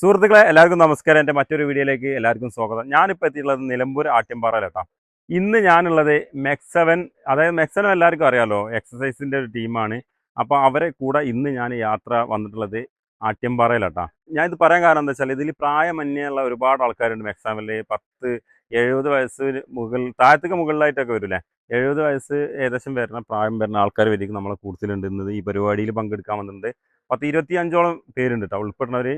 സുഹൃത്തുക്കളെ എല്ലാവർക്കും നമസ്കാരം. എന്റെ മറ്റൊരു വീഡിയോയിലേക്ക് എല്ലാവർക്കും സ്വാഗതം. ഞാനിപ്പോൾ എത്തിയിട്ടുള്ളത് നിലമ്പൂർ ആട്യമ്പാറയിലെട്ടാം ഇന്ന് ഞാനുള്ളത് മെക്സവൻ അതായത് മെക്സവൻ എല്ലാവർക്കും അറിയാമല്ലോ എക്സസൈസിന്റെ ഒരു ടീമാണ്. അപ്പോൾ അവരെ കൂടെ ഇന്ന് ഞാൻ യാത്ര വന്നിട്ടുള്ളത് ആട്യമ്പാറയിലെട്ടാ ഞാൻ ഇത് പറയാൻ കാരണം എന്താ വെച്ചാൽ ഇതിൽ പ്രായമന്യുള്ള ഒരുപാട് ആൾക്കാരുണ്ട് മെക്സാമിൽ പത്ത് എഴുപത് വയസ്സ് മുകൾ താഴത്തേക്ക് മുകളിലായിട്ടൊക്കെ വരില്ലേ? എഴുപത് വയസ്സ് ഏകദേശം വരുന്ന പ്രായം വരുന്ന ആൾക്കാർ വരിക്കും നമ്മളെ കൂടുതലുണ്ട്. ഇന്ന് ഈ പരിപാടിയിൽ പങ്കെടുക്കാൻ വന്നിട്ടുണ്ട്. പത്ത് ഇരുപത്തി അഞ്ചോളം പേരുണ്ട് കേട്ടോ ഉൾപ്പെടുന്നവർ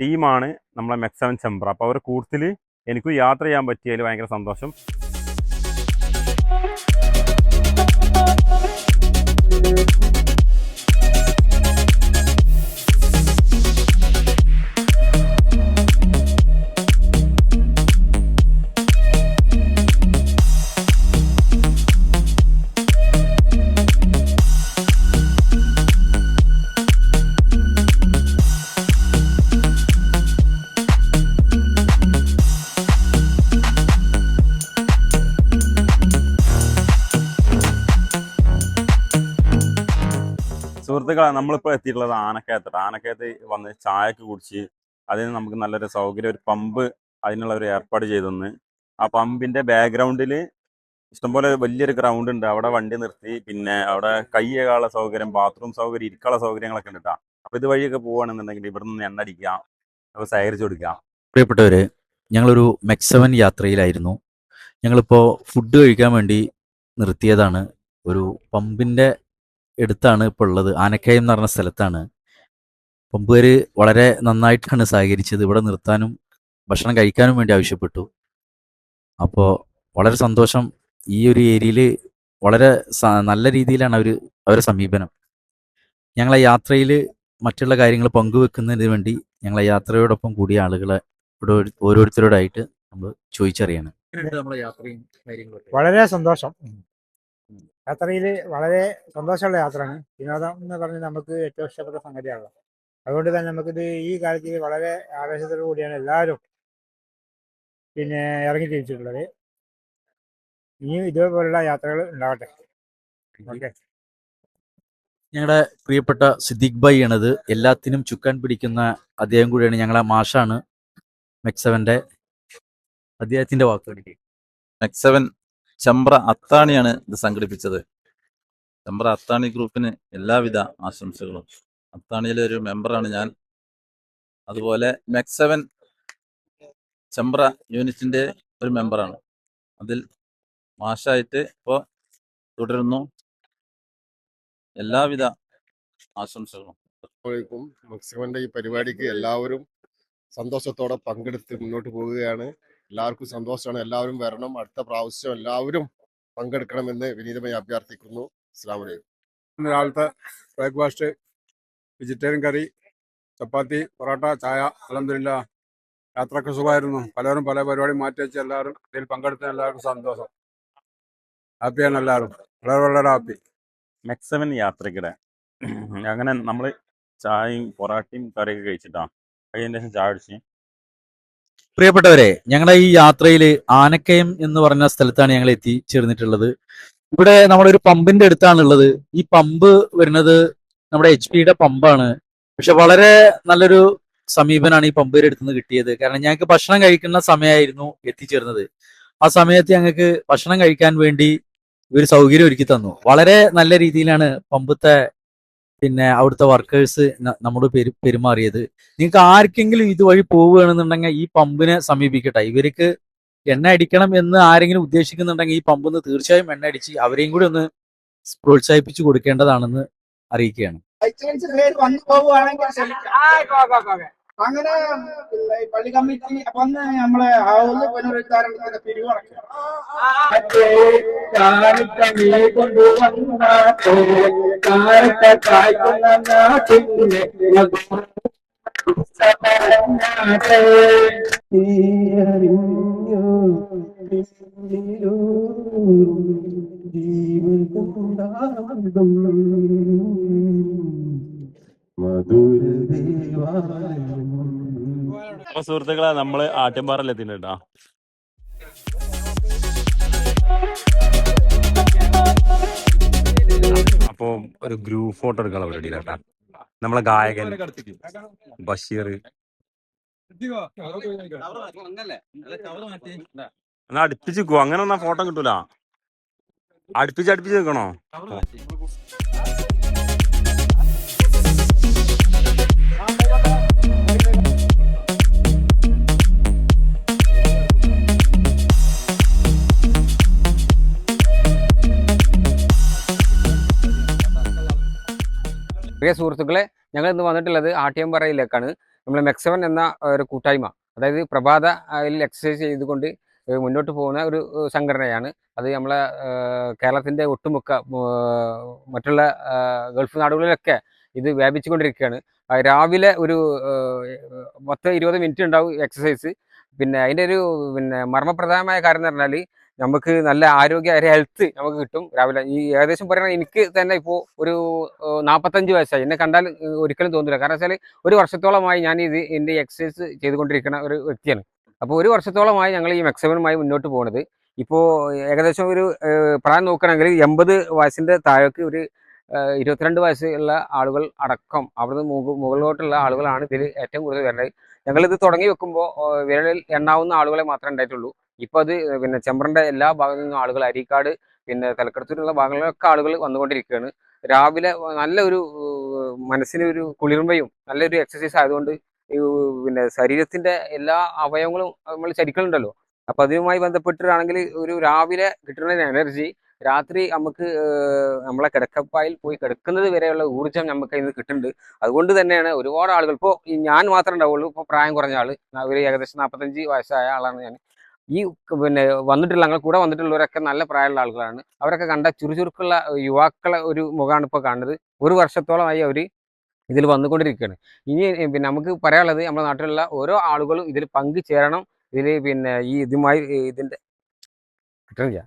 ടീമാണ് നമ്മളെ മെക്സവൻ ചെമ്പ്ര അപ്പോൾ അവർ കൂടുതൽ എനിക്ക് യാത്ര ചെയ്യാൻ പറ്റിയതിൽ ഭയങ്കര സന്തോഷം. സുഹൃത്തുക്കളെ നമ്മളിപ്പോൾ എത്തിയിട്ടുള്ളത് ആനക്കയത്തോട്ട് ആനക്കയത്ത് വന്ന് ചായക്ക് കുടിച്ച് അതിന് നമുക്ക് നല്ലൊരു സൗകര്യം ഒരു പമ്പ് അതിനുള്ള ഒരു ഏർപ്പാട് ചെയ്തു തന്ന് ആ പമ്പിന്റെ ബാക്ക്ഗ്രൗണ്ടിൽ ഇഷ്ടംപോലെ വലിയൊരു ഗ്രൗണ്ട് ഉണ്ട്. അവിടെ വണ്ടി നിർത്തി. പിന്നെ അവിടെ കയ്യേക്കാളുള്ള സൗകര്യം ബാത്റൂം സൗകര്യം ഇരിക്കാനുള്ള സൗകര്യങ്ങളൊക്കെ ഉണ്ട് കേട്ടോ അപ്പോൾ ഇതുവഴിയൊക്കെ പോവുകയാണെന്നുണ്ടെങ്കിൽ ഇവിടെ നിന്ന് എണ്ണ അടിക്കാം അപ്പോൾ സഹകരിച്ചു കൊടുക്കാം പ്രിയപ്പെട്ടവർ ഞങ്ങളൊരു മെക്സവൻ യാത്രയിലായിരുന്നു. ഞങ്ങളിപ്പോൾ ഫുഡ് കഴിക്കാൻ വേണ്ടി നിർത്തിയതാണ് ഒരു പമ്പിന്റെ അടുത്താണ് ഇപ്പോൾ ഉള്ളത്. ആനക്കയം എന്ന് പറഞ്ഞ സ്ഥലത്താണ്. പമ്പുകാർ വളരെ നന്നായിട്ടാണ് സഹകരിച്ചത്. ഇവിടെ നിർത്താനും ഭക്ഷണം കഴിക്കാനും വേണ്ടി ആവശ്യപ്പെട്ടു. അപ്പോൾ വളരെ സന്തോഷം. ഈ ഒരു ഏരിയയിൽ വളരെ നല്ല രീതിയിലാണ് അവർ അവരെ സമീപനം. ഞങ്ങളെ യാത്രയിൽ മറ്റുള്ള കാര്യങ്ങൾ പങ്കുവെക്കുന്നതിന് വേണ്ടി ഞങ്ങളെ യാത്രയോടൊപ്പം കൂടിയ ആളുകളെ ഇവിടെ ഓരോരുത്തരോടായിട്ട് നമ്മൾ ചോദിച്ചറിയാണ്. നമ്മുടെ യാത്രയും വളരെ സന്തോഷം. യാത്രയിൽ വളരെ സന്തോഷമുള്ള യാത്രയാണ്. വിനോദം എന്ന് പറഞ്ഞ് നമുക്ക് ഏറ്റവും ഇഷ്ടപ്പെട്ട സംഗതിയാണ് അതുകൊണ്ട് തന്നെ നമുക്കിത് ഈ കാലത്ത് വളരെ ആവേശത്തോടു കൂടിയാണ് എല്ലാവരും പിന്നെ ഇറങ്ങി തിരിച്ചിട്ടുള്ളത്. ഇനിയും ഇതേപോലുള്ള യാത്രകൾ ഉണ്ടാവട്ടെ. ഓക്കെ. ഞങ്ങളുടെ പ്രിയപ്പെട്ട സിദ്ദിഖ് ഭായി ആണത്. എല്ലാത്തിനും ചുക്കാൻ പിടിക്കുന്ന അദ്ദേഹം കൂടിയാണ് ഞങ്ങളെ മാഷാണ്. മെക്സവന്റെ അദ്ദേഹത്തിന്റെ വാക്കുകൾ മെക്സവൻ ചമ്പ്ര അത്താണിയാണ് ഇത് സംഘടിപ്പിച്ചത്. ചമ്പ്ര അത്താണി ഗ്രൂപ്പിന് എല്ലാവിധ ആശംസകളും. അത്താണിയിലെ ഒരു മെമ്പറാണ് ഞാൻ. അതുപോലെ മെക്സവൻ ചമ്പ്ര യൂണിറ്റിന്റെ ഒരു മെമ്പറാണ്. അതിൽ മാഷായിട്ട് ഇപ്പോൾ തുടരുന്നു. എല്ലാവിധ ആശംസകളും. മക്സിമന്റെ ഈ പരിപാടിക്ക് എല്ലാവരും സന്തോഷത്തോടെ പങ്കെടുത്ത് മുന്നോട്ട് പോവുകയാണ്. എല്ലാവർക്കും സന്തോഷമാണ് എല്ലാവരും വരണം. അടുത്ത പ്രാവശ്യം എല്ലാവരും പങ്കെടുക്കണമെന്ന് വിനീതമായി അഭ്യർത്ഥിക്കുന്നു. അസ്ലാം വലൈക്കും രാവിലത്തെ breakfast vegetarian curry chapati porotta ചായ അലഹമില്ല യാത്രയ്ക്ക് സുഖമായിരുന്നു. പലരും പല പരിപാടി മാറ്റി വെച്ച് എല്ലാവരും ഇതിൽ പങ്കെടുത്ത എല്ലാവർക്കും സന്തോഷം. ഹാപ്പിയാണ് എല്ലാവരും. വളരെ വളരെ ഹാപ്പി. മെക്സവൻ യാത്രക്കിടെ. അങ്ങനെ നമ്മൾ ചായയും പൊറാട്ടയും കറിയൊക്കെ കഴിച്ചിട്ടാണ് അതിന് ശേഷം പ്രിയപ്പെട്ടവരെ ഞങ്ങളുടെ ഈ യാത്രയിൽ ആനക്കയം എന്ന് പറഞ്ഞ സ്ഥലത്താണ് ഞങ്ങൾ എത്തിച്ചേർന്നിട്ടുള്ളത്. ഇവിടെ നമ്മളൊരു പമ്പിന്റെ അടുത്താണ് ഉള്ളത് ഈ പമ്പ് വരുന്നത് നമ്മുടെ എച്ച് പിയുടെ പമ്പാണ്. പക്ഷെ വളരെ നല്ലൊരു സമീപനാണ് ഈ പമ്പിന്റെ അടുത്ത് നിന്ന് കിട്ടിയത്. കാരണം ഞങ്ങൾക്ക് ഭക്ഷണം കഴിക്കുന്ന സമയമായിരുന്നു എത്തിച്ചേർന്നത്. ആ സമയത്ത് ഞങ്ങൾക്ക് ഭക്ഷണം കഴിക്കാൻ വേണ്ടി ഇവർ സൗകര്യം ഒരുക്കി തന്നു. വളരെ നല്ല രീതിയിലാണ് പമ്പത്തെ പിന്നെ അവിടുത്തെ വർക്കേഴ്സ് നമ്മോട് പെരു പെരുമാറിയത്. നിങ്ങൾക്ക് ആർക്കെങ്കിലും ഇതുവഴി പോവുകയാണെന്നുണ്ടെങ്കിൽ ഈ പമ്പിനെ സമീപിക്കട്ടെ. ഇവർക്ക് എണ്ണ അടിക്കണം എന്ന് ആരെങ്കിലും ഉദ്ദേശിക്കുന്നുണ്ടെങ്കിൽ ഈ പമ്പ് ഒന്ന് തീർച്ചയായും എണ്ണ അടിച്ച് അവരെയും കൂടി ഒന്ന് പ്രോത്സാഹിപ്പിച്ചു കൊടുക്കേണ്ടതാണെന്ന് അറിയിക്കുകയാണ്. അങ്ങനെ പിന്നെ പള്ളി കമ്മിറ്റി വന്ന് നമ്മളെ ഹൗസ് പുനരുദ്ധാരണത്തിന്റെ പിരിവറക്കും അപ്പൊ സുഹൃത്തുക്കളെ നമ്മൾ ആട്ടിൻപാറല്ലേ എത്തിയിട്ടുണ്ട്? അപ്പൊ ഒരു ഗ്രൂപ്പ് ഫോട്ടോ എടുക്കാനുള്ള പരിപാടിയിലാട്ടാ നമ്മളെ ഗായകൻ ബഷീർ. എന്നാ അടുപ്പിച്ച് നിൽക്കുവോ അങ്ങനെ ഒന്നാ ഫോട്ടോ കിട്ടൂല. അടുപ്പിച്ച് അടുപ്പിച്ച് നിൽക്കണോ പ്രിയ സുഹൃത്തുക്കളെ ഞങ്ങൾ ഇന്ന് വന്നിട്ടുള്ളത് ആട്ടിയമ്പറയിലേക്കാണ്. നമ്മൾ മെക്സവൻ എന്ന ഒരു കൂട്ടായ്മ അതായത് പ്രഭാതയിൽ എക്സസൈസ് ചെയ്തുകൊണ്ട് മുന്നോട്ട് പോകുന്ന ഒരു സംഘടനയാണ്. അത് നമ്മളെ കേരളത്തിന്റെ ഒട്ടുമുക്ക മറ്റുള്ള ഗൾഫ് നാടുകളിലൊക്കെ ഇത് വ്യാപിച്ചുകൊണ്ടിരിക്കുകയാണ്. രാവിലെ ഒരു പത്ത് ഇരുപത് മിനിറ്റ് ഉണ്ടാവും എക്സസൈസ് പിന്നെ അതിന്റെ ഒരു പിന്നെ മർമ്മപ്രധാനമായ കാര്യം എന്ന് പറഞ്ഞാൽ നമുക്ക് നല്ല ആരോഗ്യ ഒരു ഹെൽത്ത് നമുക്ക് കിട്ടും. രാവിലെ ഈ ഏകദേശം പറയുന്നത് എനിക്ക് തന്നെ ഇപ്പോൾ ഒരു നാൽപ്പത്തഞ്ച് വയസ്സായി. എന്നെ കണ്ടാൽ ഒരിക്കലും തോന്നില്ല കാരണം വെച്ചാൽ ഒരു വർഷത്തോളമായി ഞാൻ ഇത് എന്റെ എക്സസൈസ് ചെയ്തുകൊണ്ടിരിക്കുന്ന ഒരു വ്യക്തിയാണ്. അപ്പോൾ ഒരു വർഷത്തോളമായി ഞങ്ങൾ ഈ മെക്സവനുമായി മുന്നോട്ട് പോകുന്നത് ഇപ്പോൾ ഏകദേശം ഒരു പ്രായം നോക്കുകയാണെങ്കിൽ എൺപത് വയസ്സിന്റെ താഴേക്ക് ഒരു ഇരുപത്തിരണ്ട് വയസ്സുള്ള ആളുകൾ അടക്കം അവിടുന്ന് മുക- മുകളിലോട്ടുള്ള ആളുകളാണ് ഇതിൽ ഏറ്റവും കൂടുതൽ വരുന്നത്. ഞങ്ങളിത് തുടങ്ങി വെക്കുമ്പോൾ വിരലിൽ എണ്ണാവുന്ന ആളുകളെ മാത്രമേ ഉണ്ടായിട്ടുള്ളൂ. ഇപ്പോൾ അത് പിന്നെ ചെമ്പ്രന്റെ എല്ലാ ഭാഗത്തു നിന്നും ആളുകൾ അരീക്കാട് പിന്നെ തലക്കടത്തൂരുള്ള ഭാഗങ്ങളിലൊക്കെ ആളുകൾ വന്നുകൊണ്ടിരിക്കുകയാണ്. രാവിലെ നല്ലൊരു ഒരു മനസ്സിന് ഒരു കുളിർമയും നല്ലൊരു എക്സസൈസ് ആയതുകൊണ്ട് പിന്നെ ശരീരത്തിന്റെ എല്ലാ അവയവങ്ങളും നമ്മൾ ചരിക്കലുണ്ടല്ലോ. അപ്പൊ അതുമായി ബന്ധപ്പെട്ടിട്ടാണെങ്കിൽ ഒരു രാവിലെ കിട്ടുന്ന എനർജി രാത്രി നമുക്ക് നമ്മളെ കിടക്കപ്പായിൽ പോയി കിടക്കുന്നത് വരെയുള്ള ഊർജം നമുക്ക് ഇന്ന് കിട്ടുന്നുണ്ട്. അതുകൊണ്ട് തന്നെയാണ് ഒരുപാട് ആളുകൾ ഇപ്പോൾ ഞാൻ മാത്രമേ ഉണ്ടാവുള്ളൂ ഇപ്പോൾ പ്രായം കുറഞ്ഞ ആൾ ഒരു ഏകദേശം നാൽപ്പത്തഞ്ച് വയസ്സായ ആളാണ് ഞാൻ. ഈ പിന്നെ വന്നിട്ടുള്ള ഞങ്ങൾ കൂടെ വന്നിട്ടുള്ളവരൊക്കെ നല്ല പ്രായമുള്ള ആളുകളാണ്. അവരൊക്കെ കണ്ട ചുറുചുറുക്കുള്ള യുവാക്കളെ ഒരു മുഖമാണ് ഇപ്പോൾ കാണുന്നത്. ഒരു വർഷത്തോളമായി അവർ ഇതിൽ വന്നുകൊണ്ടിരിക്കുകയാണ്. ഇനി പിന്നെ നമുക്ക് പറയാനുള്ളത് നമ്മുടെ നാട്ടിലുള്ള ഓരോ ആളുകളും ഇതിൽ പങ്കുചേരണം. ഇതിൽ പിന്നെ ഈ ഇതുമായി ഇതിന്റെ കിട്ടണില്ല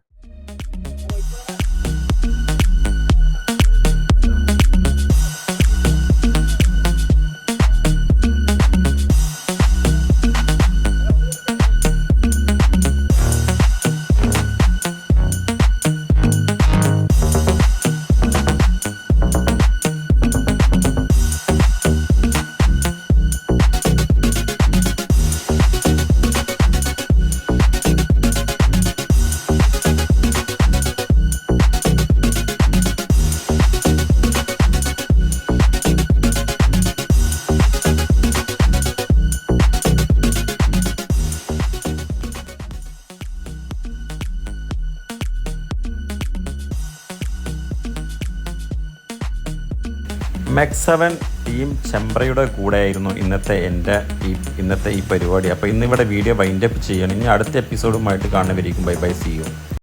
മെക്സ് സെവൻ ടീം ചെമ്പ്രയുടെ കൂടെയായിരുന്നു ഇന്നത്തെ എന്റെ ഈ ഇന്നത്തെ ഈ പരിപാടി. അപ്പോൾ ഇന്നിവിടെ വീഡിയോ വൈൻഡപ്പ് ചെയ്യണം ഇനി അടുത്ത എപ്പിസോഡുമായിട്ട് കാണുന്നവരിക്കും ബൈ ബൈ സി യു